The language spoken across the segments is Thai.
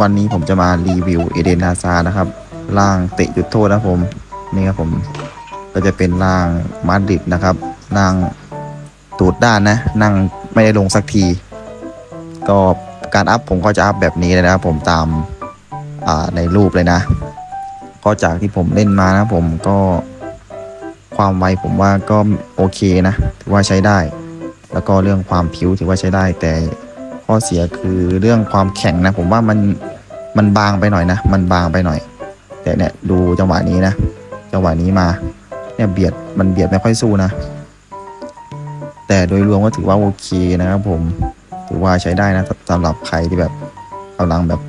วันนี้ผมจะมารีวิวเอเดนนาซานะครับล่างเตะจุดโทษนะผมนี่ครับผมก็จะเป็นล่างมาดริดนะครับนั่งตูดด้านนะ นั่งไม่ได้ลงสักที ก็การอัพผมก็จะอัพแบบนี้เลยนะครับผมตามาในรูปเลยนะ ก็จากที่ผมเล่นมานะผมก็ความไวผมว่าก็โอเคนะ ถือว่าใช้ได้ แล้วก็เรื่องความผิวถือว่าใช้ได้แต่ ข้อเสียคือเรื่องความแข็งนะ ผมว่ามันมันบางไปหน่อยนะ มันบางไปหน่อย แต่เนี่ยดูจังหวะนี้นะ จังหวะนี้มา เนี่ยเบียดมันเบียดไม่ค่อยสู้นะ แต่โดยรวมก็ถือว่าโอเคนะครับผม ถือว่าใช้ได้นะสำหรับใครที่แบบกำลังแบบ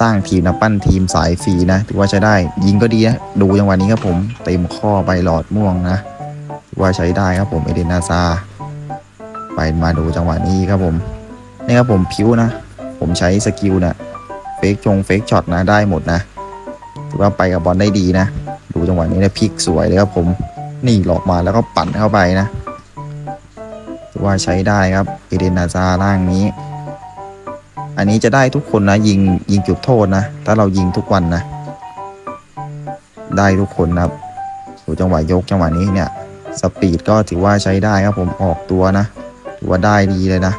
สร้างทีมนะปั้นทีมสายฟรีนะ ถือว่าใช้ได้ ยิงก็ดีนะดูจังหวะนี้ครับผมเต็มข้อใบหลอดม่วงนะถือว่าใช้ได้ครับผมเอเดนนาซาไปมาดูจังหวะนี้ครับผม นี่ครับผมพิวนะ ผมใช้สกิลนะเฟกชงเฟกช็อตนะได้หมดนะถือว่าไปกับบอลได้ดีนะ ดูจังหวะนี้นะพลิกสวยเลยครับผมนี่หลอกมาแล้วก็ปั่นเข้าไปนะถือว่าใช้ได้ครับเอเดนนาซาร่างนี้ อันนี้จะได้ทุกคนนะ ยิงยิงจุดโทษนะ ถ้าเรายิงทุกวันนะ ได้ทุกคนนะครับดูจังหวะยกจังหวะนี้เนี่ยสปีดก็ถือว่าใช้ได้ครับผมออกตัวนะถือว่าได้ดีเลยนะ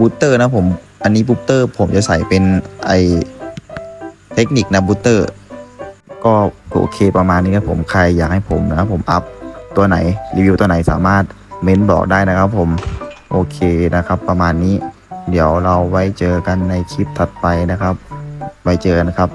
บูสเตอร์นะผม อันนี้บูสเตอร์ผมจะใส่เป็นไอเทคนิคนะบูสเตอร์ก็โอเคประมาณนี้ครับผมใครอยากให้ผมนะครับผมอัพตัวไหนรีวิวตัวไหนสามารถเม้นบอกได้นะครับผมโอเคนะครับ ประมาณนี้ เดี๋ยวเราไว้เจอกันในคลิปถัดไปนะครับ ไว้เจอกันครับ